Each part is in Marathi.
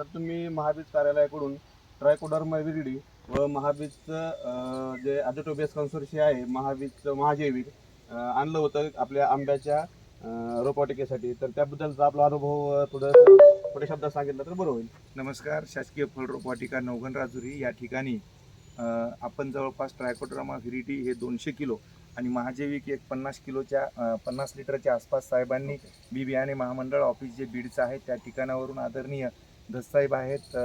तर तुम्ही महाबीज कार्यालयाकडून ट्रायकोडर्मा विरिडी व महाबीजचं जे अजोटोबेस कन्सोर्शिया आहे महाबीजचं महाजैविक आणलं होतं आपल्या आंब्याच्या रोपवाटिकेसाठी. तर त्याबद्दलचा आपला अनुभव थोडं थोड्या शब्दात सांगितलं तर बरं होईल. नमस्कार. शासकीय फळरोपवाटिका नवघन राजुरी या ठिकाणी आपण जवळपास ट्रायकोड्रामा व्हिरिटी हे दोनशे किलो आणि महाजैविक एक पन्नास किलोच्या पन्नास लिटरच्या आसपास साहेबांनी बी बियाणे महामंडळ ऑफिस जे बीडचं आहे त्या ठिकाणावरून आदरणीय धससाहेब आहेत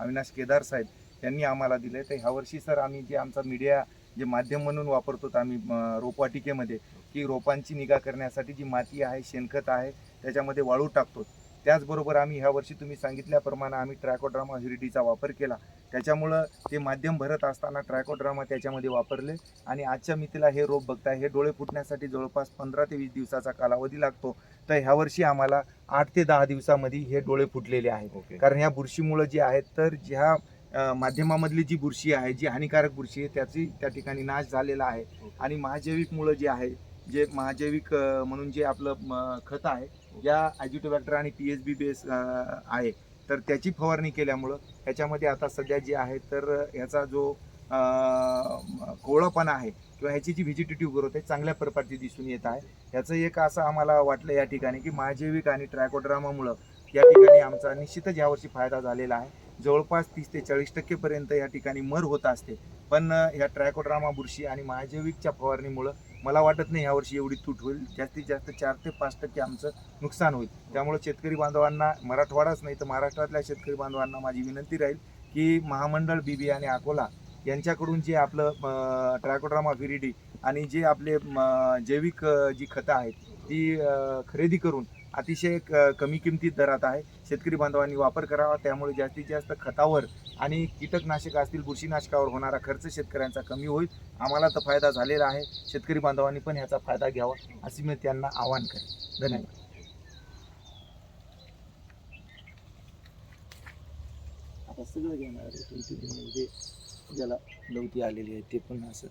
अविनाश केदार साहेब यांनी आम्हाला दिले तर ह्यावर्षी सर आम्ही जे आमचा मीडिया जे माध्यम म्हणून वापरतो आम्ही रोपवाटिकेमध्ये की रोपांची निगा करण्यासाठी जी माती आहे शेणखत आहे त्याच्यामध्ये वाळू टाकतो. त्याचबरोबर आम्ही ह्या वर्षी तुम्ही सांगितल्याप्रमाणे आम्ही ट्रायकोड्रामा व्हिरिटीचा वापर केला. त्याच्यामुळं ते माध्यम भरत असताना ट्रायकोड्रामा त्याच्यामध्ये वापरले. आणि आजच्या मितीला हे रोप बघताय हे डोळे फुटण्यासाठी जवळपास पंधरा ते वीस दिवसाचा कालावधी लागतो. तर ह्या वर्षी आम्हाला आठ ते दहा दिवसामध्ये हे डोळे फुटलेले आहेत. कारण ह्या बुरशीमुळं जे आहेत तर ज्या माध्यमामधली जी बुरशी आहे जी हानिकारक बुरशी आहे त्याची त्या ठिकाणी नाश झालेला आहे. आणि महाजैविकमुळं जे आहे जे महाजैविक म्हणून जे आपलं म, खत आहे या ॲजिटोबॅक्टर आणि पी एच बी बेस आहे. तर त्याची फवारणी केल्यामुळं ह्याच्यामध्ये आता सध्या जे आहे तर ह्याचा जो अ, आहे किंवा ह्याची जी व्हिजिटेटिव्ह ग्रोथ आहे चांगल्या प्रकारची दिसून येत आहे. ह्याचं एक असं आम्हाला वाटलं या ठिकाणी की महाजैविक आणि ट्रायकोड्रामामुळं या ठिकाणी आमचा निश्चितच यावर्षी फायदा झालेला आहे. जवळपास तीस ते चाळीस टक्केपर्यंत या ठिकाणी मर होत असते. पण ह्या ट्रायकोड्रामा बुरशी आणि महाजैविकच्या फवारणीमुळं मला वाटत नाही यावर्षी एवढी तूट होईल. जास्तीत जास्त चार ते पाच टक्के आमचं नुकसान होईल. त्यामुळे शेतकरी बांधवांना मराठवाडाच नाही तर महाराष्ट्रातल्या शेतकरी बांधवांना माझी विनंती राहील की महामंडळ बीबी आणि अकोला यांच्याकडून जे आपलं ट्रायकोड्रामा व्हिरिडी आणि जे आपले म, जैविक जी खतं आहेत ती खरेदी करून अतिशय क- कमी किमतीत दरात आहे. शेतकरी बांधवांनी वापर करावा. त्यामुळे जास्तीत जास्त खतावर आणि कीटकनाशक असतील बुरशीनाशकावर होणारा खर्च शेतकऱ्यांचा कमी होईल. आम्हाला तर फायदा झालेला आहे. शेतकरी बांधवांनी पण ह्याचा फायदा घ्यावा असे मी त्यांना आवाहन करेन. धन्यवाद. आता सगळं घेणार आहे, तुमची म्हणजे ज्याला लवती आलेली आहे ते पण असं